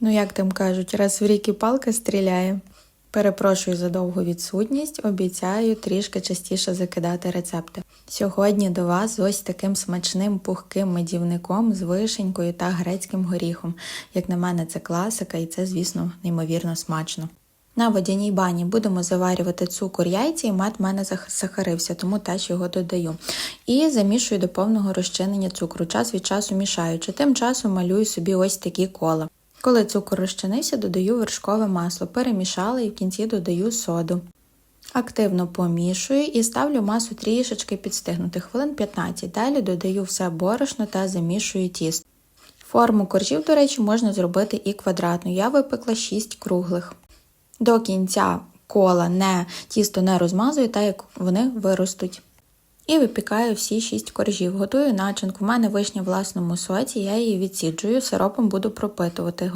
Ну, як там кажуть, раз в рік і палка стріляє. Перепрошую за довгу відсутність, обіцяю трішки частіше закидати рецепти. Сьогодні до вас з ось таким смачним пухким медівником з вишенькою та грецьким горіхом. Як на мене, це класика, і це, звісно, неймовірно смачно. На водяній бані будемо заварювати цукор, яйця, і мед в мене захарився, тому теж його додаю. І замішую до повного розчинення цукру, час від часу мішаючи. Тим часом малюю собі ось такі кола. Коли цукор розчинився, додаю вершкове масло, перемішала і в кінці додаю соду. Активно помішую і ставлю масу трішечки підстигнути, хвилин 15. Далі додаю все борошно та замішую тісто. Форму коржів, до речі, можна зробити і квадратну. Я випекла 6 круглих. До кінця кола не, тісто не розмазую, так як вони виростуть. І випікаю всі 6 коржів. Готую начинку. У мене вишня в власному соці, я її відсіджую, сиропом буду пропитувати.